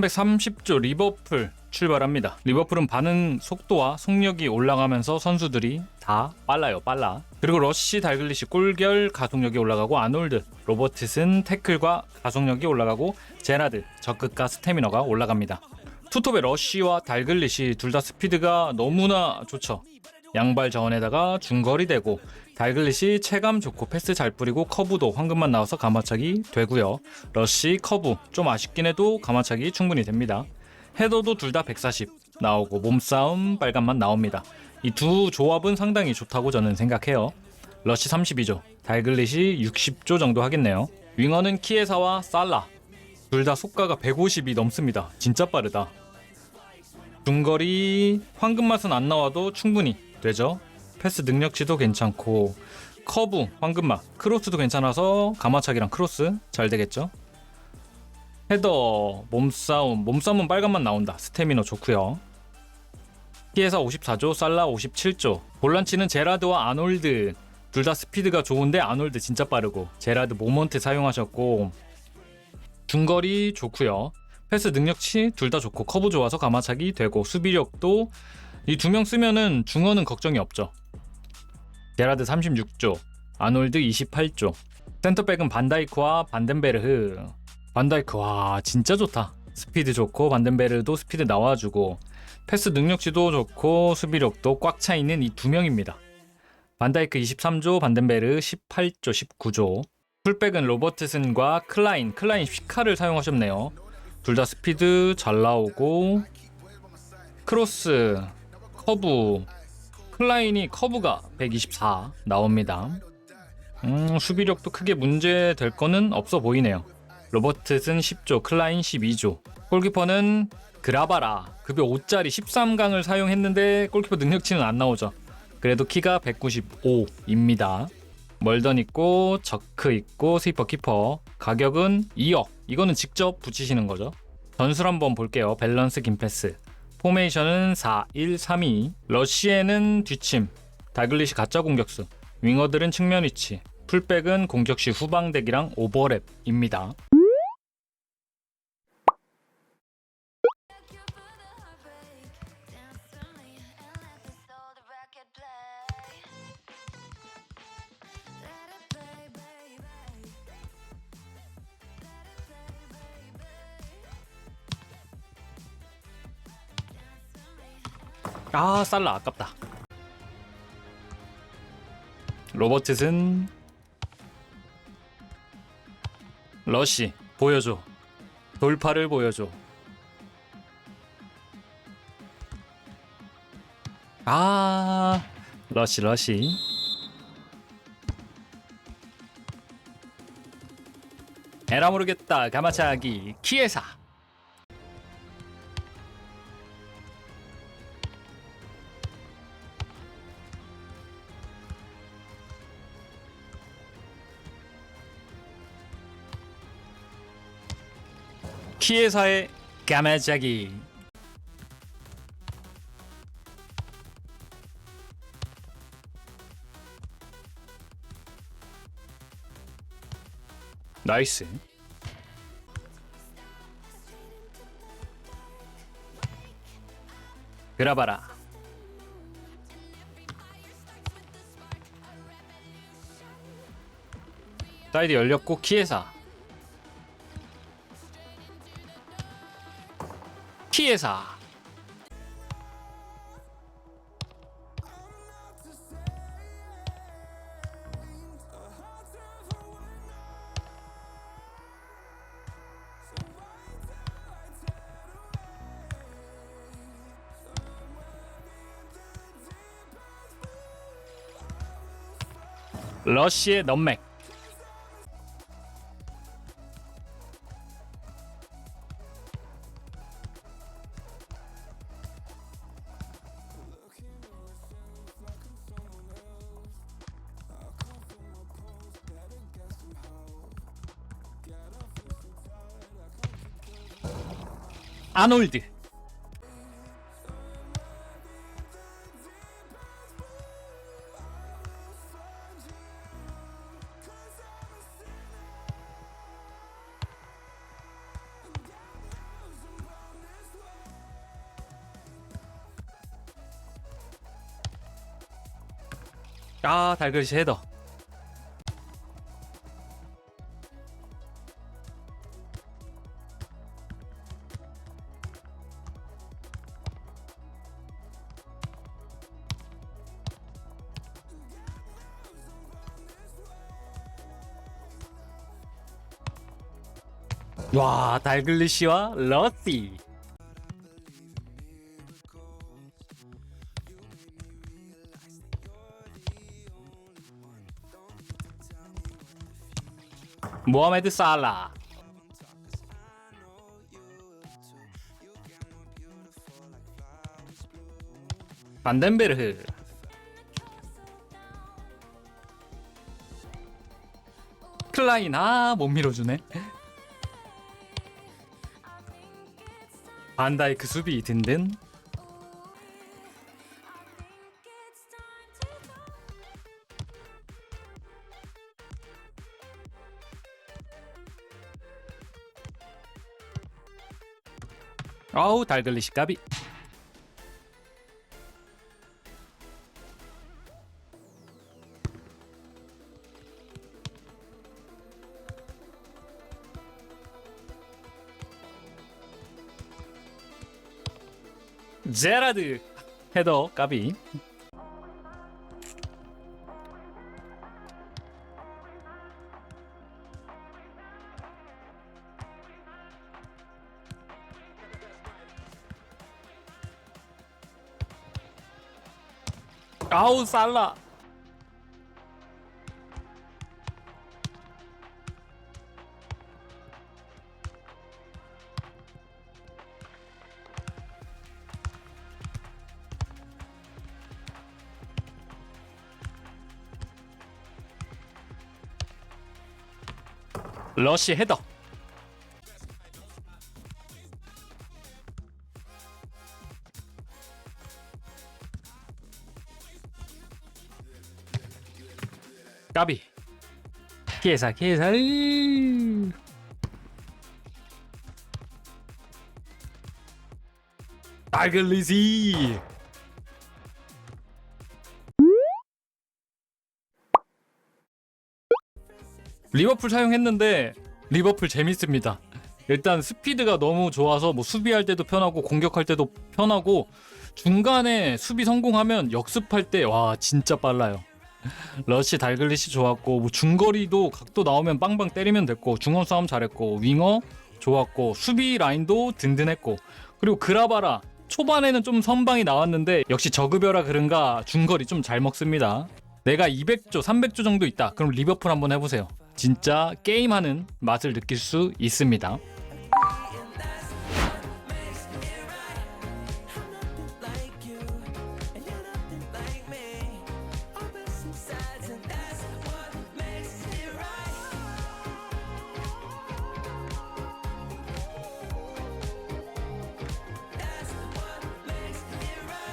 330조 리버풀 출발합니다. 리버풀은 반응 속도와 속력이 올라가면서 선수들이 다 빨라요, 빨라. 그리고 러시, 달글리시 골결 가속력이 올라가고 아놀드, 로버트슨 태클과 가속력이 올라가고 제라드 적극과 스태미너가 올라갑니다. 투톱의 러시와 달글리시 둘 다 스피드가 너무나 좋죠. 양발 저원에다가 중거리 되고 달글릿이 체감 좋고 패스 잘 뿌리고 커브도 황금만 나와서 가마차기 되고요. 러시 커브 좀 아쉽긴 해도 가마차기 충분히 됩니다. 헤더도 둘 다 140 나오고 몸싸움 빨간만 나옵니다. 이 두 조합은 상당히 좋다고 저는 생각해요. 러시 32조, 달글릿이 60조 정도 하겠네요. 윙어는 키에사와 살라 둘 다 속가가 150이 넘습니다. 진짜 빠르다. 중거리 황금 맛은 안 나와도 충분히 되죠. 패스 능력치도 괜찮고 커브 황금맛 크로스도 괜찮아서 가마차기랑 크로스 잘 되겠죠. 헤더 몸싸움 몸싸움은 빨간맛 나온다. 스태미너 좋고요. 피에사 54조 살라 57조 볼란치는 제라드와 아놀드 둘 다 스피드가 좋은데 아놀드 진짜 빠르고 제라드 모먼트 사용하셨고 중거리 좋고요. 패스 능력치 둘 다 좋고 커브 좋아서 가마차기 되고 수비력도 이 두 명 쓰면은 중원은 걱정이 없죠. 제라드 36조, 아놀드 28조. 센터백은 반다이크와 반덴베르흐. 반다이크 와 진짜 좋다. 스피드 좋고 반덴베르도 스피드 나와주고 패스 능력치도 좋고 수비력도 꽉 차 있는 이 두 명입니다. 반다이크 23조, 반덴베르 18조, 19조. 풀백은 로버트슨과 클라인, 클라인 휘카를 사용하셨네요. 둘 다 스피드 잘 나오고 크로스, 커브, 클라인이 커브가 124 나옵니다. 음, 수비력도 크게 문제 될 거는 없어 보이네요. 로버트슨 10조, 클라인 12조. 골키퍼는 그라바라 급여 5짜리 13강을 사용했는데 골키퍼 능력치는 안 나오죠. 그래도 키가 195입니다. 멀던 있고 저크 있고 스위퍼 키퍼 가격은 2억 이거는 직접 붙이시는 거죠 전술 한번 볼게요 밸런스 김패스 포메이션은 4, 1, 3, 2 러시에는 뒷침 다글리시 가짜 공격수 윙어들은 측면 위치 풀백은 공격 시 후방대기랑 오버랩입니다 아 살라 아깝다. 로버트슨 러시 보여줘. 돌파를 보여줘. 아 러시 러시 에라 모르겠다 가마차기 키에사 키에사의 가마차기. 나이스. 그라바라. 사이드 열렸고 키에사 키에사 러시의 넘맥 아놀드. 아 달그릇이 헤더. 와 달글리시와 러시. 모하메드 살라. 반덴베르흐. 클라인 아못 밀어주네 반다이크 수비 든든. 아우 달글리시 까비 제라드 헤더 까비. 아우 살라 러시 헤더. 까비. 기회사 기회사. 달글리시 리버풀 사용했는데 리버풀 재밌습니다. 일단 스피드가 너무 좋아서 뭐 수비할 때도 편하고 공격할 때도 편하고 중간에 수비 성공하면 역습할 때 와 진짜 빨라요. 러시 달글리시 좋았고 뭐 중거리도 각도 나오면 빵빵 때리면 됐고 중원 싸움 잘했고 윙어 좋았고 수비 라인도 든든했고 그리고 그라바라 초반에는 좀 선방이 나왔는데 역시 저급여라 그런가 중거리 좀 잘 먹습니다. 내가 200조, 300조 정도 있다. 그럼 리버풀 한번 해보세요. 진짜 게임하는 맛을 느낄 수 있습니다.